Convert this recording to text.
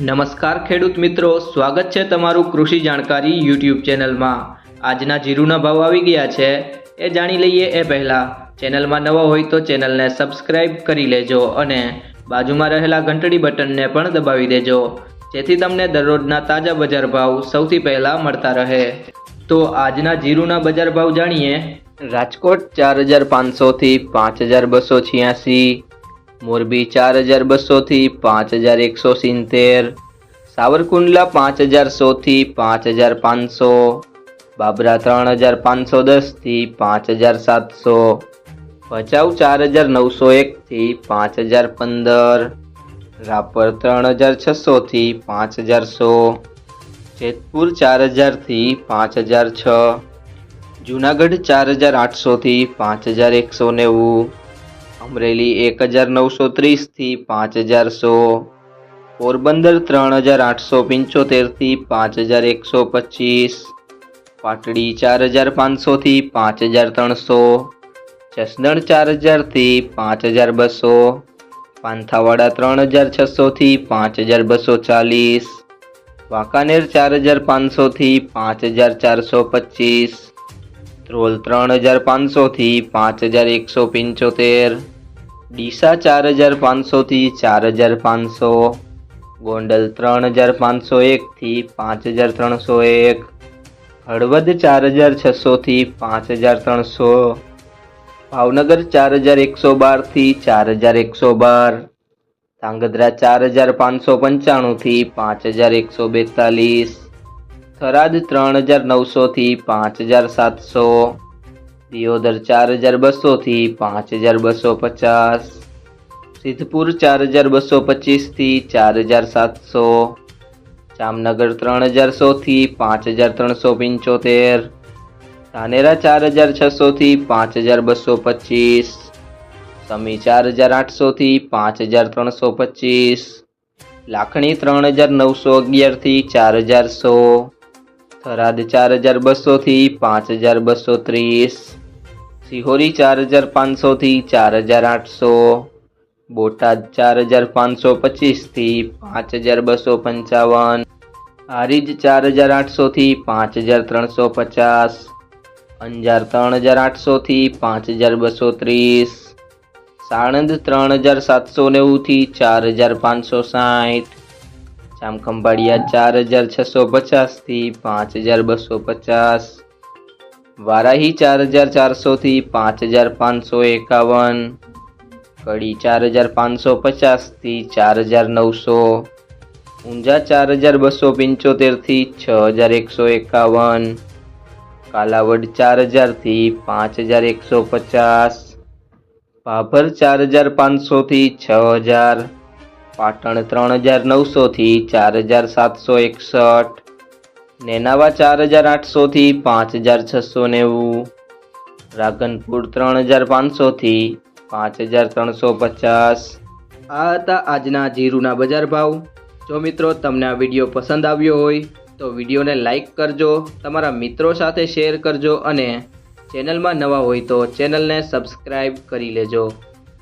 નમસ્કાર ખેડૂત મિત્રો, સ્વાગત છે તમારું કૃષિ જાણકારી યુટ્યુબ ચેનલમાં. આજના જીરુના ભાવ આવી ગયા છે, એ જાણી લઈએ એ પહેલાં. ચેનલમાં નવા હોય તો ચેનલને સબસ્ક્રાઇબ કરી લેજો અને બાજુમાં રહેલા ઘંટડી બટનને પણ દબાવી દેજો, જેથી તમને દરરોજના તાજા બજાર ભાવ સૌથી પહેલાં મળતા રહે. તો આજના જીરુના બજાર ભાવ જાણીએ. રાજકોટ ચાર હજાર પાંચસોથી પાંચ હજાર બસો છ્યાસી મોરબી ચાર હજાર બસોથી પાંચ હજાર એકસો સિત્તેર, સાવરકુંડલા પાંચ હજાર સોથી પાંચ હજાર પાંચસો, બાબરા ત્રણ હજાર પાંચસો દસથી પાંચ હજાર સાતસો, ભચાઉ ચાર હજાર નવસો એકથી પાંચ હજાર પંદર, રાપર ત્રણ હજાર છસોથી પાંચ હજાર સો, જેતપુર ચાર હજારથી પાંચ હજાર છ, જુનાગઢ ચાર હજાર આઠસોથી પાંચ હજાર એકસો નેવું અમરેલી એક હજાર નવસો ત્રીસથી પાંચ હજાર સો પોરબંદર ત્રણ હજાર આઠસો પંચોતેરથી પાંચ હજાર એકસો પચીસ, પાટડી ચાર હજાર પાંચસોથી પાંચ હજાર ત્રણસો, જસદણ ચાર હજારથી પાંચ હજાર બસો, પાંથાવાડા ત્રણ હજાર છસોથી પાંચ હજાર બસો ચાલીસ, વાંકાનેર ચાર હજાર પાંચસોથી પાંચ હજાર ચારસો પચીસ, ધ્રોલ ત્રણ હજાર પાંચસોથી પાંચ હજાર એકસો પંચોતેર ડીસા ચાર હજાર પાંચસોથી ચાર હજાર પાંચસો, ગોંડલ ત્રણ હજાર પાંચસો એકથી પાંચ હજાર ત્રણસો એક, હળવદ ચાર હજાર છસોથી પાંચ હજાર ત્રણસો, ભાવનગર ચાર હજાર એકસો બારથી ચાર હજાર એકસો બાર, ધાંગધ્રા ચાર હજાર પાંચસો પંચાણુંથી પાંચ હજાર એકસો બેતાલીસ, થરાદ ત્રણ હજાર નવસોથી પાંચ હજાર સાતસો દિયોદર ચાર હજાર બસોથી પાંચ હજાર બસો પચાસ. સિદ્ધપુર ચાર હજાર બસો પચીસથી ચાર હજાર સાતસો. જામનગર ત્રણ હજાર સોથી પાંચ હજાર ત્રણસો પંચોતેર. ધાનેરા ચાર હજાર છસોથી પાંચ હજાર બસો પચીસ. સમી ચાર હજાર આઠસોથી પાંચ હજાર ત્રણસો પચીસ. લાખણી ત્રણ હજાર નવસો અગિયારથી ચાર હજાર સો. થરાદ ચાર હજાર બસોથી પાંચ હજાર બસો ત્રીસ. સિહોરી ચાર હજાર પાંચસોથી ચાર હજાર આઠસો, બોટાદ ચાર હજાર પાંચસો પચીસથી પાંચ હજાર બસો પંચાવન, હારીજ ચાર હજાર આઠસોથી પાંચ હજાર ત્રણસો પચાસ, અંજાર ત્રણ હજાર આઠસોથી પાંચ હજાર બસો ત્રીસ, સાણંદ ત્રણ હજાર સાતસો નેવુંથી ચાર હજાર પાંચસો સાઠ જામખંભાળિયા ચાર હજાર છસો પચાસથી પાંચ હજાર બસો પચાસ વારાહી ચાર હજાર ચારસોથી પાંચ હજાર પાંચસો એકાવન. કડી ચાર હજાર પાંચસો પચાસથી ચાર હજાર નવસો. ઊંઝા ચાર હજાર બસો પંચોતેરથી છ હજાર એકસો એકાવન. કાલાવડ ચાર હજારથી પાંચ હજાર એકસો પચાસ. ભાભર ચાર હજાર પાંચસોથી છ હજાર. પાટણ ત્રણ હજાર નવસોથી ચાર હજાર સાતસો એકસઠ. નેનાવા ચાર હજાર આઠસોથી પાંચ હજાર છસો નેવું. રાગનપુર ત્રણ હજાર પાંચસોથી પાંચ હજાર ત્રણસો પચાસ. આ હતા આજના જીરુના બજાર ભાવ. જો મિત્રો તમને આ વીડિયો પસંદ આવ્યો હોય, તો વિડીયોને લાઈક કરજો, તમારા મિત્રો સાથે શેર કરજો અને ચેનલમાં નવા હોય તો ચેનલને સબસ્ક્રાઈબ કરી લેજો.